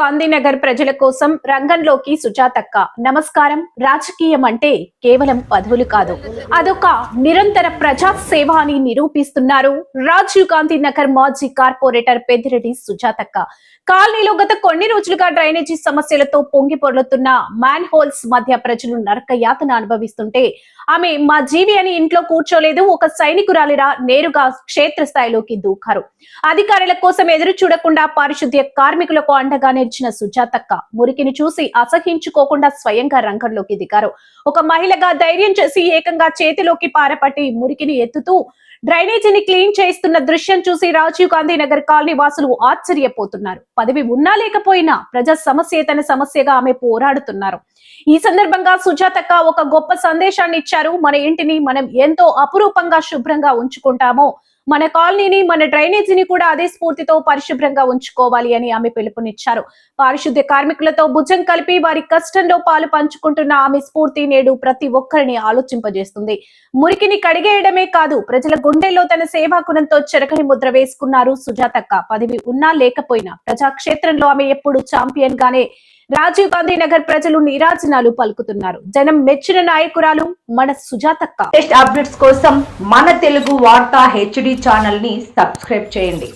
గాంధీనగర్ ప్రజల కోసం రంగంలోకి సుజాతక్క. నమస్కారం. రాజకీయం అంటే కేవలం పదవులు కాదు. అదొక నిరంతర ప్రజా సేవ అని నిరూపిస్తున్నారు రాజీవ్ గాంధీ నగర్ మాజీ కార్పొరేటర్ పెద్దిరెడ్డి సుజాతక్క. కాలనీలో గత కొన్ని రోజులుగా డ్రైనేజీ సమస్యలతో పొంగి పొర్లుతున్న మ్యాన్ హోల్స్ మధ్య ప్రజలు నరక యాతన అనుభవిస్తుంటే ఆమె మా జీవి అని ఇంట్లో కూర్చోలేదు ఒక సైనికురాలిరా నేరుగా క్షేత్రస్థాయిలోకి దూకారు. అధికారుల కోసం ఎదురు చూడకుండా పారిశుద్ధ్య కార్మికులకు అండగానే నిలిచిన సుజాతక్క మురికిని చూసి అసహించుకోకుండా స్వయంగా రంగంలోకి దిగారు. ఒక మహిళగా ధైర్యం చేసి ఏకంగా చేతిలోకి పారపట్టి మురికిని ఎత్తుతూ డ్రైనేజీని క్లీన్ చేస్తున్న దృశ్యం చూసి రాజీవ్ గాంధీ నగర్ కాలనీ వాసులు ఆశ్చర్యపోతున్నారు. పదవి ఉన్నా లేకపోయినా ప్రజా సమస్య తన సమస్యగా ఆమె పోరాడుతున్నారు. ఈ సందర్భంగా సుజాతక్క ఒక గొప్ప సందేశాన్ని ఇచ్చారు. మన ఇంటిని మనం ఎంతో అపురూపంగా శుభ్రంగా ఉంచుకుంటామో మన కాలనీని మన డ్రైనేజీని కూడా అదే స్ఫూర్తితో పరిశుభ్రంగా ఉంచుకోవాలి అని ఆమె పిలుపునిచ్చారు. పారిశుద్ధ్య కార్మికులతో భుజం కలిపి వారి కష్టంలో పాలు పంచుకుంటున్న ఆమె స్ఫూర్తి నేడు ప్రతి ఒక్కరిని ఆలోచింపజేస్తుంది. మురికిని కడిగేయడమే కాదు ప్రజల గుండెల్లో తన సేవాకునంతో చెరకని ముద్ర వేసుకున్నారు సుజాతక్క. పదవి ఉన్నా లేకపోయినా ప్రజాక్షేత్రంలో ఆమె ఎప్పుడు ఛాంపియన్ గానే. రాజీవ్ గాంధీ నగర్ ప్రజలు నిరాజనాలు పలుకుతున్నారు. జనం మెచ్చిన నాయకురాలు మన సుజాతక్క. లేటెస్ట్ అప్డేట్స్ కోసం మన తెలుగు వార్తా హెచ్డి ఛానల్ని సబ్స్క్రైబ్ చేయండి.